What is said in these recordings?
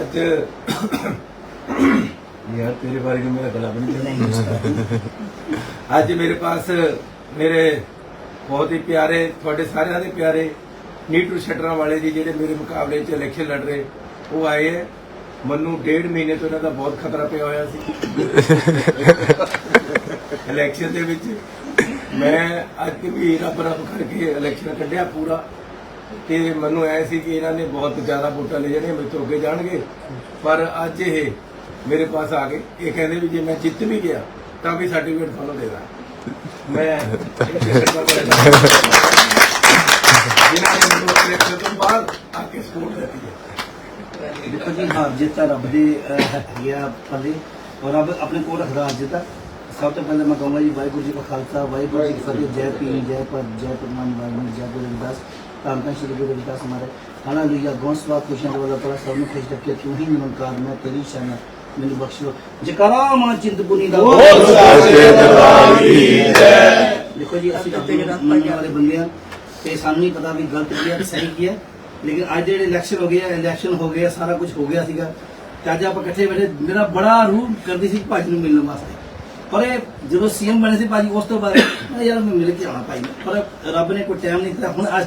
ਅੱਜ ਯਾਰ ਤੇਰੇ ਬਾਰੇ ਨੂੰ ਮੇਰਾ ਗਲਾ ਬਣੀ ਅੱਜ ਮੇਰੇ ਪਾਸ ਮੇਰੇ ਬਹੁਤ ਹੀ ਪਿਆਰੇ, ਤੁਹਾਡੇ ਸਾਰਿਆਂ ਦੇ ਪਿਆਰੇ ਨੀਟੂ ਸ਼ਟਰਾਂ ਵਾਲੇ ਜੀ ਜਿਹੜੇ ਮੇਰੇ ਮੁਕਾਬਲੇ 'ਚ ਇਲੈਕਸ਼ਨ ਲੜ ਰਹੇ, ਉਹ ਆਏ ਹੈ। ਮੈਨੂੰ ਡੇਢ ਮਹੀਨੇ ਤੋਂ ਇਹਨਾਂ ਦਾ ਬਹੁਤ ਖਤਰਾ ਪਿਆ ਹੋਇਆ ਸੀ। ਇਲੈਕਸ਼ਨ ਦੇ ਵਿੱਚ ਮੈਂ ਅੱਜ ਵੀ ਰੱਬ ਰੱਬ ਕਰਕੇ ਇਲੈਕਸ਼ਨ ਕੱਢਿਆ ਪੂਰਾ। ਤੇ ਮੈਨੂੰ ਐ ਸੀ ਕਿ ਇਹਨਾਂ ਨੇ ਬਹੁਤ ਜ਼ਿਆਦਾ ਵੋਟਾਂ ਲੈ ਜਾਣੀਆਂ ਮੇਰੇ ਤੋਂ ਅੱਗੇ ਜਾਣਗੇ। ਪਰ ਅੱਜ ਇਹ ਮੇਰੇ ਪਾਸ ਆ ਗਏ। ਇਹ ਕਹਿੰਦੇ ਵੀ ਜੇ ਮੈਂ ਜਿੱਤ ਵੀ ਗਿਆ ਤਾਂ ਵੀ ਸਰਟੀਫਿਕੇਟ ਤੁਹਾਨੂੰ ਦੇਣਾ ਮੈਂ ਇਹ ਸ਼ਰਤਾਂ ਜਿਨ੍ਹਾਂ ਨੇ ਮੈਨੂੰ ਇਲੈਕਸ਼ਨ ਤੋਂ ਬਾਅਦ ਆ ਕੇ ਸਪੋਰਟ ਦਿੱਤੀ ਹੈ ਦੇਖੋ ਜੀ ਹਾਰ ਜਿੱਤ ਤਾਂ ਰੱਬ ਦੇ ਅਹ, ਹੈਗੀ ਆ ਪੱਲੇ ਔਰ ਰੱਬ ਆਪਣੇ ਕੋਲ ਰੱਖਦਾ ਹਾਰ ਜਿੱਤ ਸਭ ਤੋਂ ਪਹਿਲਾਂ ਮੈਂ ਕਹੂੰਗਾ ਜੀ ਵਾਹਿਗੁਰੂ ਜੀ ਕਾ ਖਾਲਸਾ ਵਾਹਿਗੁਰੂ ਜੀ ਕੀ ਫਤਿਹ ਜੈ ਪੀਰ ਜੈ ਪਰ ਜੈ ਪਰਮਾਨ ਵਾਹਿਗੁਰੂ ਜੈ ਗੁਰੂ ਰਵਿਦਾਸ ਧੰਨ ਧੰਨ ਸ਼੍ਰੀ ਗੁਰੂ ਰਵਿਦਾਸ ਹਮਾਰੇ ਹਾਲੇਲੂਇਆ ਗੋਸਵਾ ਖੁਸ਼ੀਆਂ ਵਾਲਾ ਤੇਰਾ ਸਭ ਨੂੰ ਖੁਸ਼ ਰੱਖੇ ਤੂੰ ਹੀ ਨਿਰੰਕਾਰ ਮੈਂ ਤੇਰੀ ਸ਼ਾਨ ਮੈਨੂੰ ਬਖਸ਼ ਲੋ ਜਕਰਾ ਮਾਂ ਚਿੰਤਪੁਨੀ ਦਾ ਦੇਖੋ ਜੀ ਅਸੀਂ ਕਿਤੇ ਜਿਹੜਾ ਮੰਨਣ ਵਾਲੇ ਬੰਦੇ ਆ ਤੇ ਸਾਨੂੰ ਨਹੀਂ ਪਤਾ ਵੀ ਗਲਤ ਕੀ ਹੈ ਤੇ ਸਹੀ ਕੀ ਹੈ ਲੇਕਿਨ ਅੱਜ ਜਿਹੜੇ ਇਲੈਕਸ਼ਨ ਹੋ ਗਏ ਆ ਇਲੈਕਸ਼ਨ ਹੋ ਗਏ ਆ ਸਾਰਾ ਕੁਝ ਹੋ ਗਿਆ ਸੀਗਾ। ਤੇ ਅੱਜ ਆਪਾਂ ਇਕੱਠੇ ਬੈਠੇ ਮੇਰਾ ਬੜਾ ਰੂਹ ਕਰਦੀ ਸੀ ਭਾਜੀ ਨੂੰ ਮਿਲਣ ਵਾਸਤੇ। ਪਰ ਇਹ ਜਦੋਂ ਸੀਐਮ ਬਣੇ ਸੀ ਭਾਜੀ ਉਸ ਤੋਂ ਬਾਅਦ ਯਾਰ ਮੈਂ ਮਿਲ ਕੇ ਆਉਣਾ ਭਾਈ। ਪਰ ਰੱਬ ਨੇ ਕੋਈ ਟਾਈਮ ਨਹੀਂ ਦਿੱਤਾ। ਹੁਣ ਅੱਜ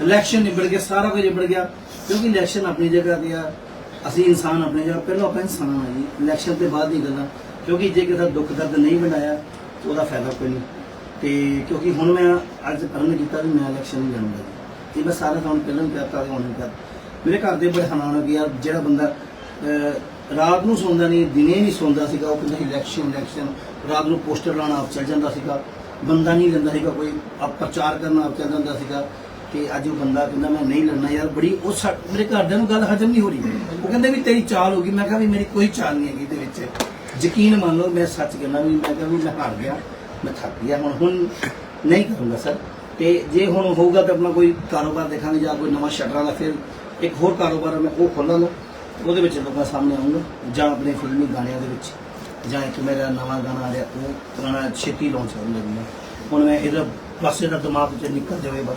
ਇਲੈਕਸ਼ਨ ਨਿਬੜ ਗਿਆ, ਸਾਰਾ ਕੁਝ ਨਿਬੜ ਗਿਆ, ਕਿਉਂਕਿ ਇਲੈਕਸ਼ਨ ਆਪਣੀ ਜਗ੍ਹਾ ਤੇ ਆ। ਅਸੀਂ ਇਨਸਾਨ ਆਪਣੀ ਜਗ੍ਹਾ, ਪਹਿਲਾਂ ਆਪਾਂ ਇਨਸਾਨ ਆ ਜੀ ਇਲੈਕਸ਼ਨ ਤੋਂ ਬਾਅਦ ਦੀ ਗੱਲਾਂ। ਕਿਉਂਕਿ ਜੇ ਕਿਸੇ ਦਾ ਦੁੱਖ ਦਰਦ ਨਹੀਂ ਬਣਾਇਆ, ਤਾਂ ਉਹਦਾ ਫਾਇਦਾ ਕੋਈ ਨਹੀਂ। ਤੇ ਕਿਉਂਕਿ ਹੁਣ ਮੈਂ ਅੱਜ ਪਰਨ ਕੀਤਾ ਵੀ ਮੈਂ ਇਲੈਕਸ਼ਨ ਨਹੀਂ ਲੜੂੰਗਾ ਜੀ। ਇਹ ਮੈਂ ਸਾਰਾ ਤੁਹਾਨੂੰ ਪਹਿਲਾਂ ਵੀ ਕਹਤਾ ਤੇ ਹੁਣ ਵੀ ਕਹਤਾ। ਮੇਰੇ ਘਰ ਦੇ ਬੜੇ ਹੈਰਾਨ ਹੋ ਗਏ ਯਾਰ ਜਿਹੜਾ ਬੰਦਾ ਰਾਤ ਨੂੰ ਸੌਂਦਾ ਨਹੀਂ, ਦਿਨੇ ਨਹੀਂ ਸੌਂਦਾ ਸੀਗਾ, ਉਹ ਕਹਿੰਦਾ ਇਲੈਕਸ਼ਨ ਇਲੈਕਸ਼ਨ ਰਾਤ ਨੂੰ ਪੋਸਟਰ ਲਾਉਣਾ ਆਪ ਚੱਲ ਜਾਂਦਾ ਸੀਗਾ। ਬੰਦਾ ਨਹੀਂ ਲੈਂਦਾ ਸੀਗਾ ਕੋਈ, ਆਪ ਪ੍ਰਚਾਰ ਕਰਨਾ ਆਪ ਚੱਲ ਜਾਂਦਾ ਸੀਗਾ। ਕਿ ਅੱਜ ਉਹ ਬੰਦਾ ਕਹਿੰਦਾ, ਮੈਂ ਨਹੀਂ ਲੜਨਾ ਯਾਰ। ਬੜੀ ਉਹ ਸਾ- ਮੇਰੇ ਘਰਦਿਆਂ ਨੂੰ ਗੱਲ ਹਜਮ ਨਹੀਂ ਹੋ ਰਹੀ। ਉਹ ਕਹਿੰਦੇ ਵੀ ਤੇਰੀ ਚਾਲ ਹੋ ਗਈ। ਮੈਂ ਕਿਹਾ ਵੀ ਮੇਰੀ ਕੋਈ ਚਾਲ ਨਹੀਂ ਹੈਗੀ ਇਹਦੇ ਵਿੱਚ। ਯਕੀਨ ਮੰਨ ਲਓ, ਮੈਂ ਸੱਚ ਕਹਿੰਦਾ ਵੀ ਮੈਂ ਕਿਹਾ ਵੀ ਮੈਂ ਹਾਰ ਗਿਆ। ਮੈਂ ਥੱਕ ਗਿਆ। ਹੁਣ ਹੁਣ ਨਹੀਂ ਕਰੂੰਗਾ ਸਰ। ਤੇ ਜੇ ਹੁਣ ਹੋਊਗਾ ਤਾਂ ਆਪਣਾ ਕੋਈ ਕਾਰੋਬਾਰ ਦੇਖਾਂਗੇ ਜਾਂ ਕੋਈ ਨਵਾਂ ਸ਼ਟਰਾਂ ਦਾ ਫਿਰ ਇੱਕ ਹੋਰ ਕਾਰੋਬਾਰ ਮੈਂ ਉਹ ਖੋਲਾਂਗਾ ਉਹਦੇ ਵਿੱਚ ਲੋਕਾਂ ਸਾਹਮਣੇ ਆਉਂਗਾ ਜਾਂ ਆਪਣੇ ਫਿਲਮੀ ਗਾਣਿਆਂ ਦੇ ਵਿੱਚ। ਜਾਂ ਇੱਕ ਮੇਰਾ ਨਵਾਂ ਗਾਣਾ ਆ ਰਿਹਾ, ਉਹ ਪੁਰਾਣਾ ਛੇਤੀ ਲਾਂਚ ਕਰਨ ਲੱਗੀ ਹੁਣ ਮੈਂ ਇਹਦਾ ਪਾਸੇ ਦਾ ਦਿਮਾਗ ਚ ਨਿਕਲ ਜਾਵੇ ਬਸ।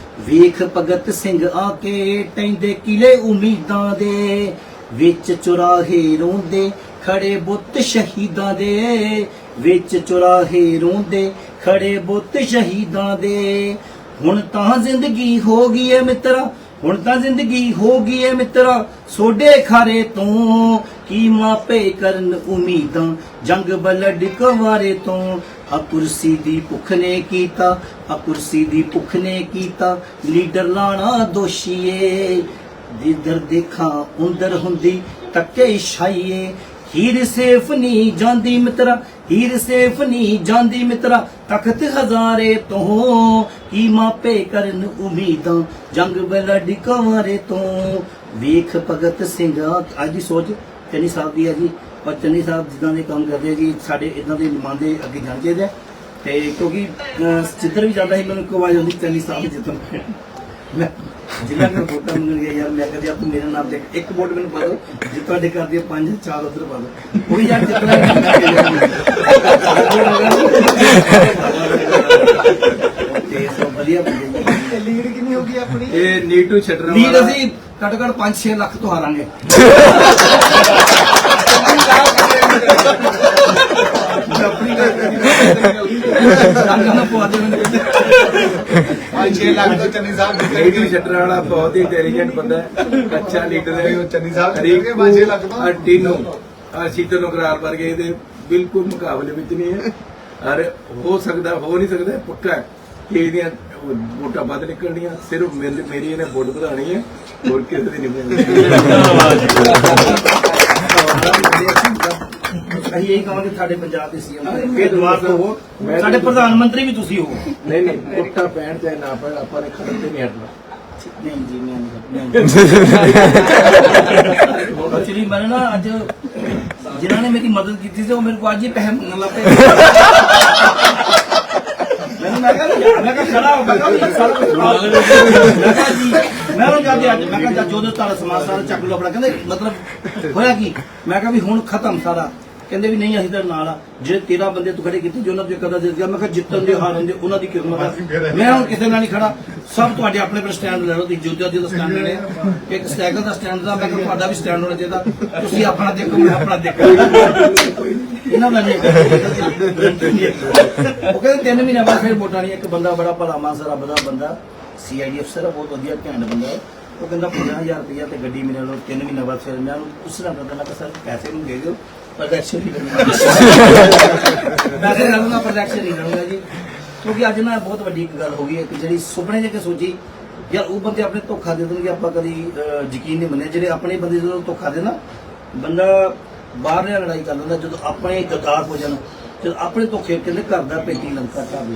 ਵੇਖ ਭਗਤ ਸਿੰਘ ਆ ਕੇ ਟੈਂਦੇ ਕਿਲੇ ਉਮੀਦਾਂ ਦੇ, ਵਿੱਚ ਚੁਰਾਹੇ ਰੋਂਦੇ, ਖੜੇ ਬੁੱਤ ਸ਼ਹੀਦਾਂ ਦੇ, ਵਿੱਚ ਚੁਰਾਹੇ ਰੋਂਦੇ, ਖੜੇ ਬੁੱਤ ਸ਼ਹੀਦਾਂ ਦੇ। ਹੁਣ ਤਾਂ ਜ਼ਿੰਦਗੀ ਹੋ ਗਈ ਏ ਮਿੱਤਰਾ, ਹੁਣ ਤਾਂ ਜ਼ਿੰਦਗੀ ਹੋ ਗਈ ਏ ਮਿੱਤਰਾ, ਸੋਡੇ ਖਾਰੇ ਤੋਂ ਕੀ ਮਾਪੇ ਕਰਨ ਉਮੀਦਾਂ, ਜੰਗ ਬਲਡ ਕਵਾਰੇ ਤੋਂ ਆ ਕੁਰਸੀ ਦੀ ਭੁੱਖ ਨੇ ਕੀਤਾ ਆ ਕੁਰਸੀ ਦੀ ਭੁੱਖ ਨੇ ਕੀਤਾ। ਲੀਡਰ ਲਾਣਾ ਦੋਸ਼ੀਏ ਜਿੱਧਰ ਦੇਖਾਂ ਉੰਦਰ ਹੁੰਦੀ, ਤੱਕੇ ਛਾਈਏ। ਹੀਰ ਸੇਫ ਨਹੀਂ ਜਾਂਦੀ ਮਿੱਤਰਾ, ਹੀਰ ਸੇਫ ਨਹੀਂ ਜਾਂਦੀ ਮਿੱਤਰਾ। ਤਖਤ ਹਜ਼ਾਰੇ ਤੋਂ ਕੀ ਮਾਪੇ ਕਰਨ ਉਮੀਦਾਂ, ਜੰਗ ਬਲਾ ਕੰਵਰੇ ਤੋਂ। ਵੇਖ ਭਗਤ ਸਿੰਘ, ਅੱਜ ਦੀ ਸੋਚ, ਚੰਨੀ ਸਾਹਿਬ ਦੀ ਹੈ ਜੀ। ਔਰ ਚੰਨੀ ਸਾਹਿਬ ਜਿੱਦਾਂ ਦੇ ਕੰਮ ਕਰਦੇ ਜੀ ਸਾਡੇ ਇਦਾਂ ਦੇ ਨੁਮਾਇੰਦੇ ਅੱਗੇ ਜਾਣੇ ਚਾਹੀਦੇ। ਤੇ ਕਿਉਂਕਿ ਜਿੱਧਰ ਵੀ ਜਾਂਦਾ ਸੀ ਮੈਨੂੰ ਇੱਕ ਆਵਾਜ਼ ਆਉਂਦੀ ਚੰਨੀ ਸਾਹਿਬ ਜਿੱਤਣ ਮੈਂ ਜਿੰਨਾ ਕਿ ਵੋਟਾਂ ਮੰਗਣ ਗਿਆ ਯਾਰ ਮੈਂ ਕਹਿੰਦਾ ਤੂੰ ਮੇਰੇ ਨਾਮ ਤੇ ਇੱਕ ਵੋਟ ਮੈਨੂੰ ਪਾ ਦਿਓ ਜੇ ਤੁਹਾਡੇ ਘਰ ਦੀਆਂ ਪੰਜ ਚਾਰ ਉਧਰ ਪਾ ਦਿਓ। ਉਹ ਵੀ ਯਾਰ ਜਿੱਤਣਾ ਤੇ ਸੋ ਵਧੀਆ ਬੰਦੇ ਲੀਡ ਕਿੰਨੀ ਹੋ ਗਈ ਆਪਣੀ? ਇਹ ਨੀਟੂ ਸ਼ਟਰਾਂ ਲੀਡ ਅਸੀਂ ਘੱਟੋ ਘੱਟ 5-6 ਲੱਖ ਤੋਂ ਹਾਰਾਂਗੇ। 6 ਲੱਖ ਤੋਂ ਚੰਨੀ ਸਾਹਿਬ ਨੀਟੂ ਨਿਕਲ ਗਏ ਸ਼ਟਰਾਂ ਵਾਲਾ ਬਹੁਤ ਹੀ ਇੰਟੈਲੀਜੈਂਟ ਬੰਦਾ ਹੈ। ਅੱਛਾ ਲੀਡਰ ਹੈ। ਉਹ ਚੰਨੀ ਸਾਹਿਬ ਹਰੇਕ ਨਿਕਲ ਗਏ ਪੰਜ ਛੇ ਲੱਖ ਤੋਂ। ਔਰ ਟੀਨੂ ਔਰ ਸ਼ੀਤਲ ਨਗਰਾਲ ਵਰਗੇ ਇਹਦੇ ਬਿਲਕੁਲ ਮੁਕਾਬਲੇ ਵਿੱਚ ਨਹੀਂ ਹੈ। ਔਰ ਹੋ ਸਕਦਾ ਹੋ ਨਹੀਂ ਸਕਦਾ ਪੱਕਾ ਹੈ। ਕਿ ਇਹਦੀਆਂ ਵੋਟਾਂ ਵੱਧ ਨਿਕਲਣੀਆਂ ਸਿਰਫ ਮੇਰੀ ਮੇਰੀ ਇਹਨੇ ਵੋਟ ਵਧਾਣੀ ਹੈ ਹੋਰ ਕਿਸੇ ਦੀ ਨਹੀਂ ਇਹ ਕਹਾਂਗੇ ਸਾਡੇ ਪੰਜਾਬ ਦੇ ਸੀਐਮ ਦੁਆਰ ਤੋਂ ਹੋ ਸਾਡੇ ਪ੍ਰਧਾਨ ਮੰਤਰੀ ਵੀ ਤੁਸੀਂ ਹੋ। ਨਹੀਂ ਨਹੀਂ ਵੋਟਾਂ ਪੈਣ ਚਾਹੇ ਨਾ ਪੈਣ ਆਪਾਂ ਨੇ ਖਤਮ ਤੇ ਨਹੀਂ ਹਟਣਾ। ਨਹੀਂ ਜੀ ਨਹੀਂ ਐਕਚੁਅਲੀ ਮੈਂ ਨਾ ਅੱਜ ਜਿਨ੍ਹਾਂ ਨੇ ਮੇਰੀ ਮਦਦ ਕੀਤੀ ਸੀ ਉਹ ਮੇਰੇ ਕੋਲ ਅੱਜ ਹੀ ਪੈਸੇ ਮੰਗਣ ਲੱਗ ਪਏ। ਮੈਂ ਕਿਹਾ ਮੈਂ ਕਿਹਾ ਖੜਾ ਹੋ ਸਾਰਾ ਕੁਝ ਮੈਂ ਕਿਹਾ ਜੀ ਮੈਂ ਉਹ ਜਾਂਦੇ ਅੱਜ ਮੈਂ ਕਿਹਾ ਜੋ ਜੋ ਤੁਹਾਡਾ ਸਮਾਨ ਸਾਰਾ ਚੱਕ ਲਓ ਆਪਣਾ। ਕਹਿੰਦੇ ਮਤਲਬ ਹੋਇਆ ਕੀ? ਮੈਂ ਕਿਹਾ ਵੀ ਹੁਣ ਖਤਮ ਸਾਰਾ। ਕਹਿੰਦੇ ਵੀ ਨਹੀਂ ਅਸੀਂ ਤਾਂ ਨਾਲ ਆ। ਜਿਹੜੇ 13 ਬੰਦੇ ਤੂੰ ਖੜੇ ਕੀਤੇ ਜੋ ਉਹਨਾਂ ਦੇ ਕਦਾ ਦੇ ਗਿਆ ਮੈਂ ਕਿਹਾ ਜਿੱਤਣ ਦੇ ਹਾਰਨ ਦੇ ਉਹਨਾਂ ਦੀ ਕਿਸਮਤ ਆ। ਮੈਂ ਹੁਣ ਕਿਸੇ ਨਾਲ ਨਹੀਂ ਖੜਾ। ਸਭ ਤੁਹਾਡੇ ਆਪਣੇ ਪਰ ਸਟੈਂਡ ਲੈ ਲਓ ਤੁਸੀਂ ਜੋਧਾ ਜੀ ਦਾ ਸਟੈਂਡ ਲੈਣੇ ਆ। ਇੱਕ ਸਾਈਕਲ ਦਾ ਸਟੈਂਡ ਦਾ ਮੈਂ ਕਿਹਾ ਤੁਹਾਡਾ ਵੀ ਸਟੈਂਡ ਹੋਣਾ ਚਾਹੀਦਾ। ਤੁਸੀਂ ਆਪਣਾ ਦੇਖੋ ਮੈਂ ਆਪਣਾ ਦੇਖਾਂ ਇਹਨਾਂ ਦਾ ਨਹੀਂ ਉਹ ਕਹਿੰਦੇ ਤਿੰਨ ਮਹੀਨੇ ਬਾਅਦ ਫਿਰ ਵੋਟਾਂ ਨਹੀਂ ਇੱਕ ਬੰਦਾ ਬੜਾ ਭਲਾ ਮਾਨਸਾ ਰੱਬ ਦਾ ਬੰਦਾ। ਸੀਆਈਡੀ ਅਫਸਰ ਬਹੁਤ ਵਧੀਆ ਘੈਂਟ ਬੰਦਾ। ਉਹ ਕਹਿੰਦਾ 50000 ਰੁਪਇਆ ਤੇ ਗੱਡੀ ਮੇਰੇ ਨਾਲ ਤਿੰਨ ਮਹੀਨੇ ਬਾਅਦ ਫਿਰ ਮੈਂ ਉਹਨੂੰ ਪੁੱਛਣਾ ਕਰਦਾ ਮੈਂ ਕਿਹਾ ਸਰ ਪੈਸੇ ਨੂੰ ਦੇ ਦਿਓ। ਪਰ ਐਕਸ਼ਨ ਨਹੀਂ ਕਰਨਾ ਪੈਸੇ ਲਊਂਗਾ ਪਰ ਐਕਸ਼ਨ ਨਹੀਂ ਜੀ। ਕਿਉਂਕਿ ਅੱਜ ਨਾ ਬਹੁਤ ਵੱਡੀ ਇੱਕ ਗੱਲ ਹੋ ਗਈ ਹੈ ਕਿ ਜਿਹੜੀ ਸੁਪਨੇ ਜੇ ਕੇ ਸੋਚੀ ਯਾਰ ਉਹ ਬੰਦੇ ਆਪਣੇ ਧੋਖਾ ਦੇ ਦੇਣਗੇ, ਆਪਾਂ ਕਦੀ ਯਕੀਨ ਨਹੀਂ ਮੰਨਿਆ। ਜਿਹੜੇ ਆਪਣੇ ਬੰਦੇ ਜਦੋਂ ਧੋਖਾ ਦੇ ਨਾ, ਬੰਦਾ ਬਾਹਰ ਨਾਲ ਲੜਾਈ ਕਰ ਲੈਂਦਾ, ਜਦੋਂ ਆਪਣੇ ਗੱਦਾਰ ਹੋ ਜਾਣ, ਜਦੋਂ ਆਪਣੇ ਧੋਖੇ ਕਹਿੰਦੇ ਘਰ ਦਾ ਪੇਟੀ ਲੰਕਾ ਢਾਵੇ।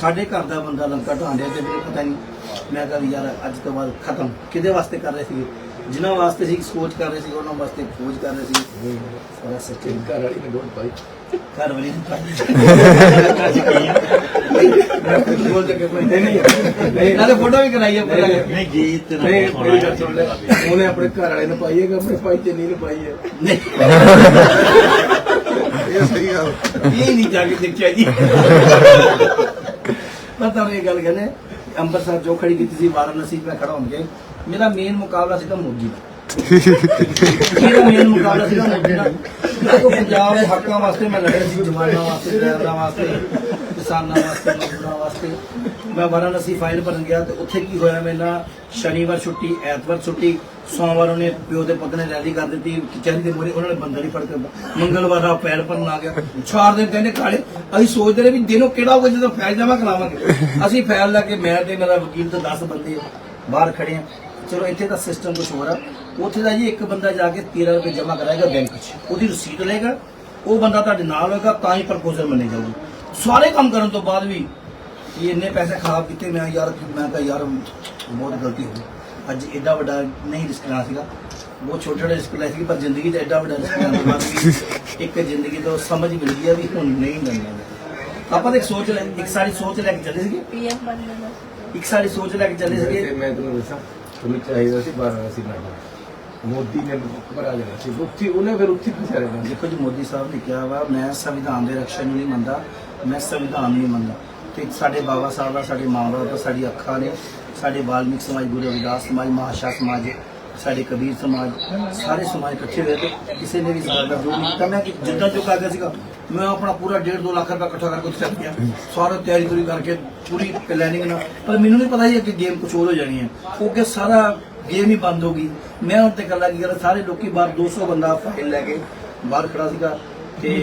ਸਾਡੇ ਘਰ ਦਾ ਬੰਦਾ ਲੰਕਾ ਢਾਂਡਿਆ ਤੇ ਮੈਨੂੰ ਪਤਾ ਨਹੀਂ, ਮੈਂ ਕਿਹਾ ਵੀ ਯਾਰ ਅੱਜ ਤੋਂ ਬਾਅਦ ਖਤਮ। ਕਿਹਦੇ ਵਾਸਤੇ ਕਰ ਰਹੇ ਸੀਗੇ? ਜਿਨ੍ਹਾਂ ਵਾਸਤੇ ਸੀ ਸੋਚ ਕਰ ਰਹੇ ਸੀ ਉਹਨਾਂ ਵਾਸਤੇ ਖੋਜ ਕਰ ਰਹੇ ਸੀ। ਸਾਰਾ ਸੱਚੇ ਘਰ ਵਾਲੀ ਨੇ ਡੋਟ ਪਾਈ ਘਰ ਵਾਲੀ ਨੂੰ ਬੋਲ ਕੇ ਕੋਈ ਨਹੀਂ ਨਹੀਂ। ਨਾਲੇ ਫੋਟੋ ਵੀ ਕਰਾਈ ਹੈ ਪਤਾ ਨਹੀਂ ਗੀਤ ਮੇਰੀ ਗੱਲ ਸੁਣ ਲੈ। ਉਹਨੇ ਆਪਣੇ ਘਰ ਵਾਲੇ ਨੂੰ ਪਾਈ ਹੈ ਕਿ ਆਪਣੇ ਭਾਈ ਚੰਨੀ ਨੂੰ ਪਾਈ ਹੈ? ਨਹੀਂ। ਇਹ ਸਹੀ ਗੱਲ। ਇਹ ਨਹੀਂ ਜਾ ਕੇ ਦੇਖਿਆ ਜੀ। ਮੈਂ ਤਾਂ ਇਹ ਗੱਲ ਕਹਿੰਦੇ ਅੰਮ੍ਰਿਤਸਰ ਜੋ ਖੜੀ ਕੀਤੀ ਸੀ ਵਾਰਾਣਸੀ ਮੈਂ ਖੜਾ ਹੋਣ ਕੇ ਮੇਰਾ ਮੇਨ ਮੁਕਾਬਲਾ ਸੀ ਮੋਦੀ ਦਾ। ਮੇਰਾ ਮੇਨ ਮੁਕਾਬਲਾ ਸੀ ਮੋਦੀ ਦਾ। ਦੇਖੋ ਪੰਜਾਬ ਦੇ ਹੱਕਾਂ ਵਾਸਤੇ ਮੈਂ ਲੜਿਆ ਸੀ, ਜਵਾਨਾਂ ਵਾਸਤੇ ਡਰਾਈਵਰਾਂ ਵਾਸਤੇ, ਕਿਸਾਨਾਂ ਵਾਸਤੇ, ਮਜ਼ਦੂਰਾਂ ਵਾਸਤੇ। ਮੈਂ ਵਾਰਾਣਸੀ ਫਾਈਲ ਭਰਨ ਗਿਆ ਤੇ ਉੱਥੇ ਕੀ ਹੋਇਆ ਮੇਰੇ ਸ਼ਨੀਵਾਰ ਛੁੱਟੀ, ਐਤਵਾਰ ਛੁੱਟੀ, ਸੋਮਵਾਰ ਉਹਨੇ ਪਿਓ ਦੇ ਪੁੱਤ ਨੇ ਰੈਲੀ ਕਰ ਦਿੱਤੀ, ਕਚਹਿਰੀ ਦੇ ਮੂਹਰੇ ਉਹਨਾਂ ਨੇ ਬੰਦਾ ਨਹੀਂ ਫੜ ਕੇ ਮੰਗਲਵਾਰ ਦਾ ਪੈਰ ਭਰਨ ਆ ਗਿਆ। ਚਾਰ ਦਿਨ ਕਹਿੰਦੇ ਕਾਲੇ ਅਸੀਂ ਸੋਚਦੇ ਨੇ ਵੀ ਦਿਨੋਂ ਕਿਹੜਾ ਹੋਊਗਾ ਜਦੋਂ ਫੈਲ ਜਮਾ ਕਰਾਵਾਂਗੇ ਅਸੀਂ ਫੈਲ ਲੈ ਕੇ ਮੈਂ ਤੇ ਮੇਰਾ ਵਕੀਲ ਤੇ 10 ਬੰਦੇ ਬਾਹਰ ਖੜੇ ਆ। ਚਲੋ ਇੱਥੇ ਦਾ ਸਿਸਟਮ ਕੁਝ ਹੋਰ ਆ। ਉੱਥੇ ਦਾ ਜੀ ਇੱਕ ਬੰਦਾ ਜਾ ਕੇ 13 ਰੁਪਏ ਜਮਾ ਕਰਾਏਗਾ ਬੈਂਕ 'ਚ। ਉਹਦੀ ਰਸੀਦ ਲਏਗਾ। ਉਹ ਬੰਦਾ ਤੁਹਾਡੇ ਨਾਲ ਹੋਏਗਾ ਤਾਂ ਹੀ ਪ੍ਰਪੋਜ਼ਲ ਮੰਨੀ ਜਾਊਗੀ। ਸਾਰੇ ਕੰਮ ਕਰਨ ਤੋਂ ਬਾਅਦ ਵੀ ਇਹ ਇੰਨੇ ਪੈਸੇ ਖਰਾਬ ਕੀਤੇ ਮੈਂ ਯਾਰ ਮੈਂ ਤਾਂ ਯਾਰ ਬਹੁਤ ਗਲਤੀ ਹੋ ਗਈ। ਅੱਜ ਐਡਾ ਵੱਡਾ ਨਹੀਂ ਰਿਸਕ ਲੈਣਾ ਸੀਗਾ। ਬਹੁਤ ਛੋਟਾ ਜਿਹਾ ਰਿਸਕ ਲਿਆ ਸੀ ਪਰ ਜ਼ਿੰਦਗੀ 'ਚ ਐਡਾ ਵੱਡਾ ਰਿਸਕ ਲੈਣ ਤੋਂ ਬਾਅਦ ਵੀ ਇੱਕ ਜ਼ਿੰਦਗੀ ਤੋਂ ਸਮਝ ਮਿਲ ਗਈ ਆ ਵੀ ਹੁਣ ਨਹੀਂ ਲੈਣਾ। ਆਪਾਂ ਤਾਂ ਇੱਕ ਸੋਚ ਲੈ ਇੱਕ ਸਾਡੀ ਸੋਚ ਲੈ ਕੇ ਚੱਲੇ ਸੀਗੇ। ਪੀਐਮ ਬਣਨਾ ਦਾ ਇੱਕ ਸਾਡੀ ਸੋਚ ਲੈ ਕੇ ਚੱਲੇ ਸੀਗੇ। ਮੈਂ ਤੁਹਾਨੂੰ ਦੱਸਾਂ ਤੁਹਾਨੂੰ ਚਾਹੀਦਾ ਸੀ ਵਾਰਾਣਸੀ ਲੜਨਾ ਮੋਦੀ ਨੇ ਭਰਾ ਦੇਣਾ ਸੀ। ਉੱਥੇ ਉਹਨੇ ਫਿਰ ਉੱਥੇ ਫਸਿਆ ਰਹਿਣਾ। ਦੇਖੋ ਜੀ, ਮੋਦੀ ਸਾਹਿਬ ਨੇ ਕਿਹਾ ਵਾ, ਮੈਂ ਸੰਵਿਧਾਨ ਦੇ ਰਕਸ਼ਾ ਨੂੰ ਨਹੀਂ ਮੰਨਦਾ, ਮੈਂ ਸੰਵਿਧਾਨ ਨੂੰ ਨਹੀਂ ਮੰਨਦਾ। ਤੇ ਸਾਡੇ ਬਾਬਾ ਸਾਹਿਬ ਦਾ, ਸਾਡੇ ਮਾਂ ਬਾਪ ਦਾ, ਸਾਡੀ ਅੱਖਾਂ ਨੇ, ਸਾਡੇ ਵਾਲਮੀਕ ਸਮਾਜ, ਗੁਰੂ ਰਵਿਦਾਸ ਸਮਾਜ, ਮਹਾਸ਼ਾ ਸਮਾਜ, ਸਾਡੇ ਕਬੀਰ ਸਮਾਜ, ਸਾਰੇ ਸਮਾਜ ਇਕੱਠੇ ਹੋਏ ਤੇ ਕਿਸੇ ਨੇ ਵੀ ਸਾਡਾ ਦਾ ਵਿਰੋਧ ਨਹੀਂ ਕੀਤਾ। ਮੈਂ ਕਿ ਜਿੱਦਾਂ ਜੋ ਕਾਗਜ਼ ਸੀਗਾ ਮੈਂ ਆਪਣਾ ਪੂਰਾ 1.5 2 ਲੱਖ ਰੁਪਏ ਇਕੱਠਾ ਕਰਕੇ ਉੱਥੇ ਚੱਲ ਗਿਆ ਸਾਰਾ ਤਿਆਰੀ ਤੁਰੀ ਕਰਕੇ ਪੂਰੀ ਪਲੈਨਿੰਗ ਨਾਲ। ਪਰ ਮੈਨੂੰ ਨਹੀਂ ਪਤਾ ਸੀ ਕਿ ਗੇਮ ਕੁਝ ਹੋਰ ਹੋ ਜਾਣੀ ਹੈ। ਕਿਉਂਕਿ ਸਾਰਾ ਗੇਮ ਹੀ ਬੰਦ ਹੋ ਗਈ। ਮੈਂ ਹੁਣ ਤੇ ਗੱਲਾਂ ਕੀ ਕਰਾਂ, ਸਾਰੇ ਲੋਕੀ ਬਾਹਰ 200 ਬੰਦਾ ਫਾਈਲ ਲੈ ਕੇ ਬਾਹਰ ਖੜਾ ਸੀਗਾ। ਤੇ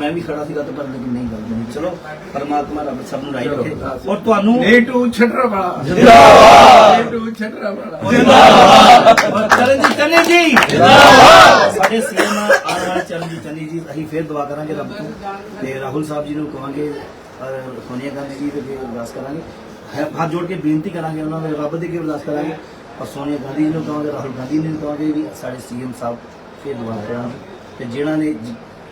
ਮੈਂ ਵੀ ਖੜਾ ਸੀਗਾ ਤੇ ਪਰ ਲੇਕਿਨ ਨਹੀਂ ਗੱਲ ਬਣੀ। ਚਲੋ ਪਰਮਾਤਮਾ ਰੱਬ ਸਭ ਨੂੰ ਰਾਈ ਰੱਖੇ। ਔਰ ਤੁਹਾਨੂੰ ਨੇਟੂ ਛੱਡਰਾ ਵਾਲਾ ਜਿੰਦਾਬਾਦ। ਨੇਟੂ ਛੱਡਰਾ ਵਾਲਾ ਔਰ ਚਰਨਜੀਤ ਚੰਨੀ ਜੀ। ਸਾਡੇ ਸੀਐਮ ਵਾਲੇ ਚਰਨਜੀਤ ਚੰਨੀ ਜੀ ਅਸੀਂ ਫੇਰ ਦੁਆ ਕਰਾਂਗੇ ਰੱਬ ਤੋਂ। ਤੇ ਰਾਹੁਲ ਸਾਹਿਬ ਜੀ ਨੂੰ ਕਹਾਂਗੇ ਔਰ ਸੋਨੀਆ ਗਾਂਧੀ ਜੀ ਅੱਗੇ ਅਰਦਾਸ ਕਰਾਂਗੇ। ਹੱਥ ਜੋੜ ਕੇ ਬੇਨਤੀ ਕਰਾਂਗੇ ਉਹਨਾਂ ਦੇ ਰੱਬ ਦੇ ਅੱਗੇ ਅਰਦਾਸ ਕਰਾਂਗੇ। ਔਰ ਸੋਨੀਆ ਗਾਂਧੀ ਜੀ ਨੂੰ ਕਹਾਂਗੇ ਰਾਹੁਲ ਗਾਂਧੀ ਜੀ ਨੂੰ ਕਹਾਂਗੇ ਵੀ ਸਾਡੇ ਸੀਐਮ ਸਾਹਿਬ ਫੇਰ ਦੁਆ ਕਰਾਂਗੇ। ਤੇ ਜਿਹੜਾ ਨੇ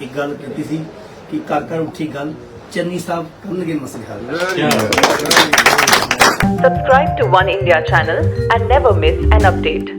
ਇੱਕ ਗੱਲ ਕੀਤੀ ਸੀ ਕਿ ਘਰ ਘਰ ਉੱਠੀ ਗੱਲ ਚੰਨੀ ਸਾਹਿਬ ਕਰਨਗੇ ਮਸਲੇ ਹੱਲ Subscribe to One India channel and never miss an update.